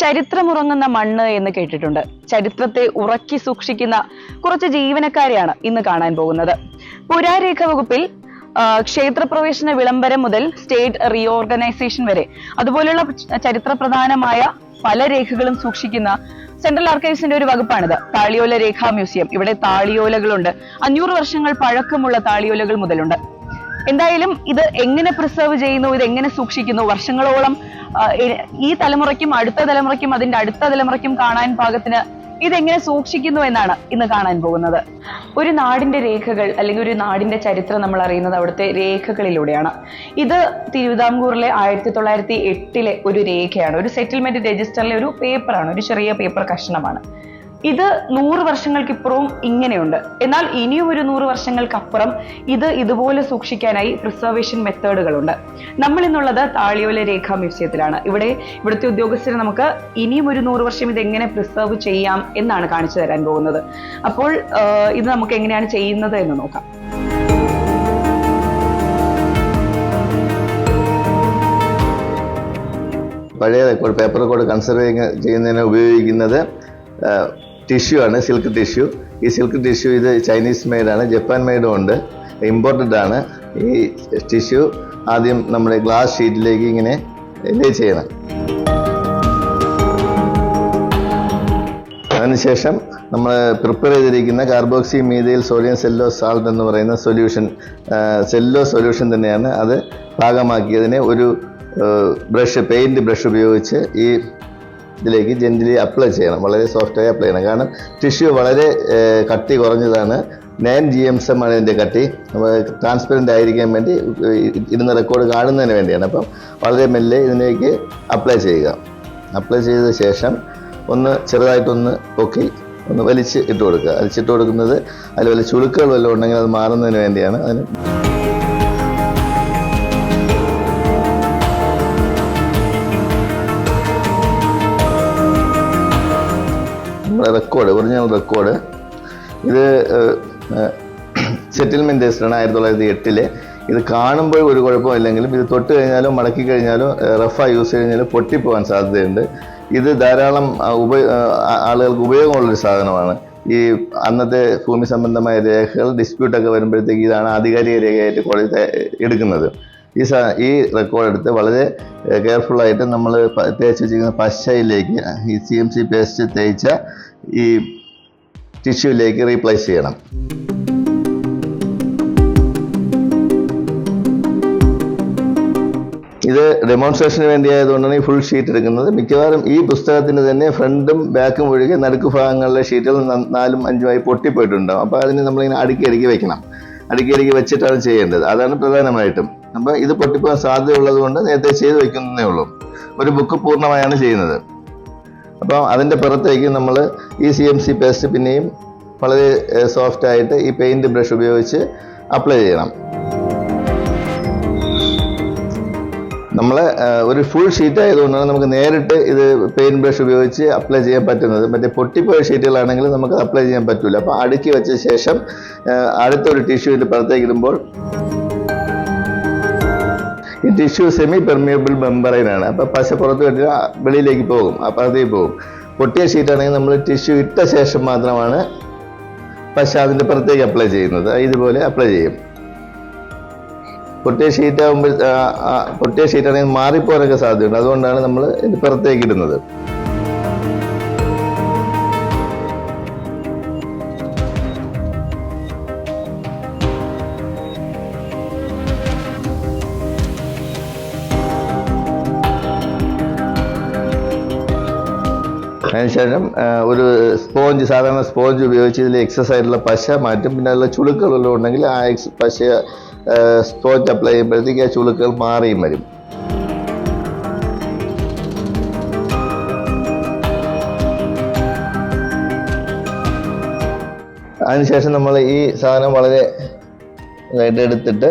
ചരിത്രമുറങ്ങുന്ന മണ്ണ് എന്ന് കേട്ടിട്ടുണ്ട്. ചരിത്രത്തെ ഉറക്കി സൂക്ഷിക്കുന്ന കുറച്ച് ജീവനക്കാരെയാണ് ഇന്ന് കാണാൻ പോകുന്നത്. പുരാരേഖ വകുപ്പിൽ ക്ഷേത്രപ്രവേശന വിളംബരം മുതൽ സ്റ്റേറ്റ് റീഓർഗനൈസേഷൻ വരെ. അതുപോലെയുള്ള ചരിത്ര പ്രധാനമായ പല രേഖകളും സൂക്ഷിക്കുന്ന സെൻട്രൽ ആർക്കൈവ്സിന്റെ ഒരു വകുപ്പാണിത്. താളിയോല രേഖാ മ്യൂസിയം. ഇവിടെ താളിയോലകളുണ്ട്. അഞ്ഞൂറ് വർഷങ്ങൾ പഴക്കമുള്ള താളിയോലകൾ മുതലുണ്ട്. എന്തായാലും ഇത് എങ്ങനെ പ്രിസർവ് ചെയ്യുന്നു ഇത് എങ്ങനെ സൂക്ഷിക്കുന്നു വർഷങ്ങളോളം ഈ തലമുറയ്ക്കും അടുത്ത തലമുറയ്ക്കും അതിന്റെ അടുത്ത തലമുറയ്ക്കും കാണാൻ പാകത്തിന് ഇതെങ്ങനെ സൂക്ഷിക്കുന്നു എന്നാണ് ഇന്ന് കാണാൻ പോകുന്നത്. ഒരു നാടിന്റെ രേഖകൾ അല്ലെങ്കിൽ ഒരു നാടിന്റെ ചരിത്രം നമ്മൾ അറിയുന്നത് അവിടുത്തെ രേഖകളിലൂടെയാണ്. ഇത് തിരുവിതാംകൂറിലെ ആയിരത്തി തൊള്ളായിരത്തി എട്ടിലെ ഒരു രേഖയാണ്. ഒരു സെറ്റിൽമെന്റ് രജിസ്റ്ററിലെ ഒരു പേപ്പറാണ് ഒരു ചെറിയ പേപ്പർ കഷ്ണമാണ്. ഇത് നൂറ് വർഷങ്ങൾക്കിപ്പുറവും ഇങ്ങനെയുണ്ട്. എന്നാൽ ഇനിയും ഒരു നൂറ് വർഷങ്ങൾക്കപ്പുറം ഇത് ഇതുപോലെ സൂക്ഷിക്കാനായി പ്രിസർവേഷൻ മെത്തേഡുകളുണ്ട് നമ്മൾ ഇന്നുള്ളത് താളിയോല രേഖാ മ്യൂസിയത്തിലാണ്. ഇവിടെ ഇവിടുത്തെ ഉദ്യോഗസ്ഥരെ നമുക്ക് ഇനിയും ഒരു നൂറ് വർഷം ഇത് എങ്ങനെ പ്രിസർവ് ചെയ്യാം എന്നാണ് കാണിച്ചു തരാൻ പോകുന്നത്. അപ്പോൾ ഇത് നമുക്ക് എങ്ങനെയാണ് ചെയ്യുന്നത് എന്ന് നോക്കാം. പഴയ റെക്കോർഡ് പേപ്പർ റെക്കോർഡ് കൺസർവ് ചെയ്യുന്നതിന് ഉപയോഗിക്കുന്നത് ടിഷ്യൂ ആണ് സിൽക്ക് ടിഷ്യൂ ഈ സിൽക്ക് ടിഷ്യൂ ഇത് ചൈനീസ് മെയ്ഡാണ് ജപ്പാൻ മെയ്ഡും ഉണ്ട്. ഇമ്പോർട്ടഡ് ആണ്. ഈ ടിഷ്യൂ ആദ്യം നമ്മുടെ ഗ്ലാസ് ഷീറ്റിലേക്ക് ഇങ്ങനെ ലേ ചെയ്യണം. അതിനുശേഷം നമ്മൾ പ്രിപ്പയർ ചെയ്തിരിക്കുന്ന carboxymethyl sodium cello salt എന്ന് പറയുന്ന സൊല്യൂഷൻ സെല്ലോ സൊല്യൂഷൻ തന്നെയാണ്. അത് പാകമാക്കിയതിനെ ഒരു ബ്രഷ് പെയിന്റ് ബ്രഷ് ഉപയോഗിച്ച് ഈ ഇതിലേക്ക് ജെന്റിലി അപ്ലൈ ചെയ്യണം. വളരെ സോഫ്റ്റായി അപ്ലൈ ചെയ്യണം. കാരണം ടിഷ്യൂ വളരെ കട്ടി കുറഞ്ഞതാണ്. നയൻ ജി എം എം ആണ് ഇതിന്റെ കട്ടി. ട്രാൻസ്പെറന്റ് ആയിരിക്കാൻ വേണ്ടി ഇരുന്ന റെക്കോർഡ് കാണുന്നതിന് വേണ്ടിയാണ്. അപ്പം വളരെ മെല്ലെ ഇതിലേക്ക് അപ്ലൈ ചെയ്യുക. അപ്ലൈ ചെയ്ത ശേഷം ഒന്ന് ചെറുതായിട്ടൊന്ന് പൊക്കി ഒന്ന് വലിച്ച് ഇട്ട് കൊടുക്കുക. വലിച്ചിട്ട് കൊടുക്കുന്നത് അതിൽ വല്ല ചുളുക്കുകൾ വല്ലതും ഉണ്ടെങ്കിൽ അത് മാറുന്നതിന് വേണ്ടിയാണ്. അതിന് നമ്മുടെ റെക്കോർഡ് ഒറിജിനൽ റെക്കോർഡ് ഇത് സെറ്റിൽമെന്റ് രജിസ്റ്ററാണ് ആയിരത്തി തൊള്ളായിരത്തി എട്ടിൽ ഇത് കാണുമ്പോൾ ഒരു കുഴപ്പമില്ലെങ്കിലും ഇത് തൊട്ട് കഴിഞ്ഞാലോ മടക്കി കഴിഞ്ഞാലോ റഫായി യൂസ് കഴിഞ്ഞാലും പൊട്ടിപ്പോകാൻ സാധ്യതയുണ്ട്. ഇത് ധാരാളം ഉപ ആളുകൾക്ക് ഉപയോഗമുള്ളൊരു സാധനമാണ്. ഈ അന്നത്തെ ഭൂമി സംബന്ധമായ രേഖകൾ ഡിസ്പ്യൂട്ടൊക്കെ വരുമ്പോഴത്തേക്ക് ഇതാണ് ആധികാരിക രേഖയായിട്ട് തെ- എടുക്കുന്നത്. ഈ സാ ഈ റെക്കോർഡ് എടുത്ത് വളരെ കെയർഫുള്ളായിട്ട് നമ്മൾ തേച്ച് വെച്ചിരിക്കുന്ന പശയിലേക്ക് ഈ സി എം സി പേസ്റ്റ് തേച്ച ഈ ടിഷ്യൂലേക്ക് റീപ്ലേസ് ചെയ്യണം. ഇത് ഡെമോൺസ്ട്രേഷന് വേണ്ടിയായതുകൊണ്ടാണ് ഈ ഫുൾ ഷീറ്റ് എടുക്കുന്നത്. മിക്കവാറും ഈ പുസ്തകത്തിന് തന്നെ ഫ്രണ്ടും ബാക്കും ഒഴികെ നടുക്ക് ഭാഗങ്ങളിലെ ഷീറ്റുകൾ നാലും അഞ്ചുമായി പൊട്ടിപ്പോയിട്ടുണ്ടാവും. അപ്പോൾ അതിന് നമ്മളിങ്ങനെ അടുക്കി അടുക്കി വെക്കണം. അടുക്കി അടുക്കി വെച്ചിട്ടാണ് ചെയ്യേണ്ടത്. അതാണ് പ്രധാനമായിട്ടും. അപ്പോൾ ഇത് പൊട്ടിപ്പോകാൻ സാധ്യതയുള്ളത് കൊണ്ട് നേരത്തെ ചെയ്ത് വെക്കുന്നതേ ഉള്ളൂ. ഒരു ബുക്ക് പൂർണമായാണ് ചെയ്യുന്നത്. അപ്പോൾ അതിന്റെ പുറത്തേക്ക് നമ്മൾ ഈ സി എം സി പേസ്റ്റ് പിന്നെയും വളരെ സോഫ്റ്റ് ആയിട്ട് ഈ പെയിന്റ് ബ്രഷ് ഉപയോഗിച്ച് അപ്ലൈ ചെയ്യണം. നമ്മൾ ഒരു ഫുൾ ഷീറ്റ് ആയതുകൊണ്ടാണ് നമുക്ക് നേരിട്ട് ഇത് പെയിന്റ് ബ്രഷ് ഉപയോഗിച്ച് അപ്ലൈ ചെയ്യാൻ പറ്റുന്നത്. മറ്റേ പൊട്ടിപ്പോയ ഷീറ്റുകളാണെങ്കിൽ നമുക്ക് അപ്ലൈ ചെയ്യാൻ പറ്റില്ല അപ്പോൾ അടുക്കി വെച്ച ശേഷം അടുത്തൊരു പുറത്തേക്ക് ഇടുമ്പോൾ ഈ ടിഷ്യൂ സെമി പെർമിയബിൾ മെമ്പറൈനാണ് അപ്പോൾ പശ പുറത്ത് കെട്ടി വെളിയിലേക്ക് പോകും അപ്പുറത്തേക്ക് പോകും. പൊട്ടിയ ഷീറ്റ് ആണെങ്കിൽ നമ്മൾ ടിഷ്യൂ ഇട്ട ശേഷം മാത്രമാണ് പശ അതിന്റെ പുറത്തേക്ക് അപ്ലൈ ചെയ്യുന്നത്. ഇതുപോലെ അപ്ലൈ ചെയ്യും. പൊട്ടിയ ഷീറ്റ് ആകുമ്പോൾ പൊട്ടിയ ഷീറ്റ് ആണെങ്കിൽ മാറിപ്പോരൊക്കെ സാധ്യതയുണ്ട്. അതുകൊണ്ടാണ് നമ്മൾ ഇത് പുറത്തേക്ക് ഇടുന്നത്. അതിനുശേഷം ഒരു സ്പോഞ്ച് സാധാരണ സ്പോഞ്ച് ഉപയോഗിച്ച് ഇതിൽ എക്സസ് ആയിട്ടുള്ള പശ മാറ്റും. പിന്നെ അതിലുള്ള ചുളുക്കുകളെല്ലാം ഉണ്ടെങ്കിൽ ആ എക്സ് പശ സ്പോഞ്ച് അപ്ലൈ ചെയ്യുമ്പോഴത്തേക്ക് ആ ചുളുക്കുകൾ മാറിയും വരും. അതിനുശേഷം നമ്മൾ ഈ സാധനം വളരെ ഇതായിട്ട് എടുത്തിട്ട്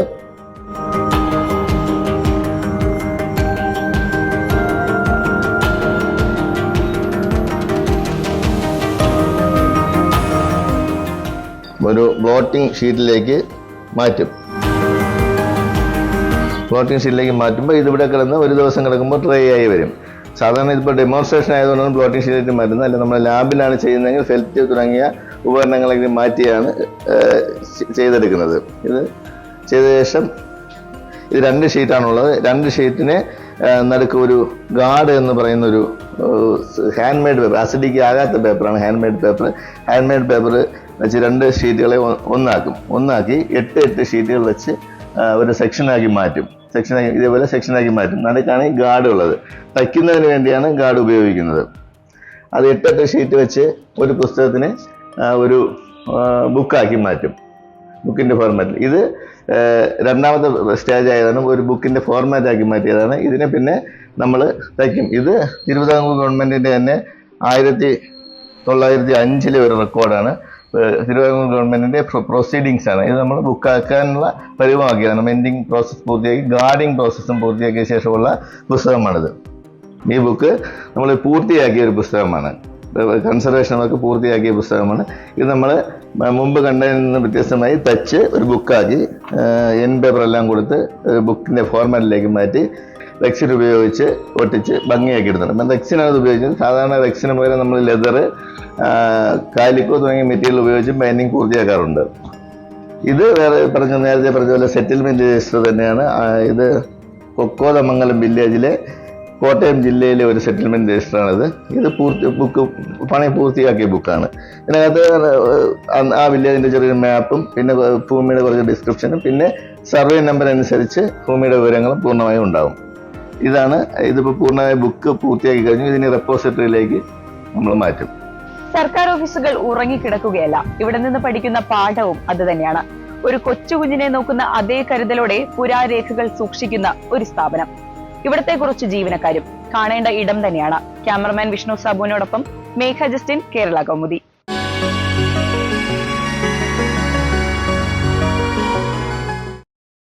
ഒരു ബ്ലോട്ടിംഗ് ഷീറ്റിലേക്ക് മാറ്റും. ബ്ലോട്ടിംഗ് ഷീറ്റിലേക്ക് മാറ്റുമ്പോൾ ഇതിവിടെ കിടന്ന് ഒരു ദിവസം കിടക്കുമ്പോൾ ഡ്രൈ ആയി വരും. സാധാരണ ഇതിപ്പോൾ ഡെമോൺസ്ട്രേഷൻ ആയതുകൊണ്ടാണ് പ്ലോട്ടിംഗ് ഷീലേക്ക് മാറ്റുന്നത്. അല്ല നമ്മൾ ലാബിലാണ് ചെയ്യുന്നതെങ്കിൽ ഫെൽറ്റ് തുടങ്ങിയ ഉപകരണങ്ങളൊക്കെ മാറ്റിയാണ് ചെയ്തെടുക്കുന്നത്. ഇത് ചെയ്ത ശേഷം ഇത് രണ്ട് ഷീറ്റാണുള്ളത് രണ്ട് ഷീറ്റിന് നടുക്ക് ഒരു ഗാർഡ് എന്ന് പറയുന്ന ഒരു ഹാൻഡ് മെയ്ഡ് പേപ്പർ അസിഡിക്ക് ആകാത്ത പേപ്പറാണ് hand made paper hand made paper വെച്ച് രണ്ട് ഷീറ്റുകളെ ഒന്നാക്കും. ഒന്നാക്കി എട്ട് എട്ട് ഷീറ്റുകൾ വെച്ച് ഒരു സെക്ഷനാക്കി മാറ്റും. സെക്ഷനാക്കി ഇതേപോലെ സെക്ഷനാക്കി മാറ്റും. നടുക്കാണ് ഈ ഗാർഡ് ഉള്ളത്. തയ്ക്കുന്നതിന് വേണ്ടിയാണ് ഗാർഡ് ഉപയോഗിക്കുന്നത്. അത് എട്ടെട്ട് ഷീറ്റ് വെച്ച് ഒരു പുസ്തകത്തിന് ഒരു ബുക്കാക്കി മാറ്റും. ബുക്കിന്റെ ഫോർമാറ്റിൽ ഇത് രണ്ടാമത്തെ സ്റ്റേജ് ആയതാണ് ഒരു ബുക്കിന്റെ ഫോർമാറ്റ് ആക്കി മാറ്റിയതാണ്. ഇതിനെ പിന്നെ നമ്മൾ തയ്ക്കും. ഇത് തിരുവിതാംകൂർ ഗവൺമെന്റിന്റെ തന്നെ ആയിരത്തി തൊള്ളായിരത്തി അഞ്ചിലെ ഒരു റെക്കോർഡാണ് തിരുവിതാംകൂർ ഗവൺമെന്റിന്റെ പ്രൊസീഡിങ്സ് ആണ്. ഇത് നമ്മൾ ബുക്കാക്കാനുള്ള പരിപാടിയാണ് മെൻഡിങ് പ്രോസസ്സ് പൂർത്തിയാക്കി ഗാർഡിങ് പ്രോസസ്സും പൂർത്തിയാക്കിയ ശേഷമുള്ള പുസ്തകമാണിത്. ഈ ബുക്ക് നമ്മൾ പൂർത്തിയാക്കിയ ഒരു പുസ്തകമാണ്. കൺസർവേഷൻ വർക്ക് പൂർത്തിയാക്കിയ പുസ്തകമാണ്. ഇത് നമ്മൾ മുമ്പ് കണ്ടതിൽ നിന്ന് വ്യത്യസ്തമായി തച്ച് ഒരു ബുക്കാക്കി എൻ പേപ്പറെല്ലാം കൊടുത്ത് ബുക്കിന്റെ ഫോർമാറ്റിലേക്ക് മാറ്റി വെക്സിൻ ഉപയോഗിച്ച് ഒട്ടിച്ച് ഭംഗിയാക്കി എടുത്തിട്ടുണ്ട് അപ്പം വെക്സിനാണ് ഇത് ഉപയോഗിച്ചത്. സാധാരണ വെക്സിന് പകരം നമ്മൾ ലെതർ കാലിക്കോ തുടങ്ങിയ മെറ്റീരിയൽ ഉപയോഗിച്ച് ബൈൻഡിങ് പൂർത്തിയാക്കാറുണ്ട്. ഇത് വേറെ പറഞ്ഞ നേരത്തെ പറഞ്ഞ പോലെ സെറ്റിൽമെന്റ് രജിസ്റ്റർ തന്നെയാണ്. ഇത് കൊക്കോതമംഗലം വില്ലേജിലെ കോട്ടയം ജില്ലയിലെ ഒരു സെറ്റിൽമെന്റ് രജിസ്റ്ററാണിത് ഇത് പൂർത്തി ബുക്ക് പണി പൂർത്തിയാക്കിയ ബുക്കാണ് ഇതിനകത്ത് ആ- വില്ലേജിന്റെ ചെറിയൊരു മാപ്പും പിന്നെ ഭൂമിയുടെ കുറച്ച് ഡിസ്ക്രിപ്ഷനും പിന്നെ സർവേ നമ്പർ അനുസരിച്ച് ഭൂമിയുടെ വിവരങ്ങളും പൂർണമായും ഉണ്ടാകും ഇതാണ് ഇതിപ്പോൾ പൂർണമായ ബുക്ക് പൂർത്തിയാക്കി കഴിഞ്ഞു. ഇതിന് റെപ്പോസിറ്ററിയിലേക്ക് നമ്മൾ മാറ്റും. സർക്കാർ ഓഫീസുകൾ ഉറങ്ങിക്കിടക്കുകയല്ല. ഇവിടെ നിന്ന് പഠിക്കുന്ന പാഠവും അത് തന്നെയാണ്. ഒരു കൊച്ചു കുഞ്ഞിനെ നോക്കുന്ന അതേ കരുതലോടെ പുരാരേഖകൾ സൂക്ഷിക്കുന്ന ഒരു സ്ഥാപനം. ഇവിടത്തെ കുറച്ച് ജീവനക്കാരും കാണേണ്ട ഇടം തന്നെയാണ്. ക്യാമറമാൻ വിഷ്ണു സാബുവിനോടൊപ്പം മേഘ ജസ്റ്റിൻ കേരള കൗമുദി.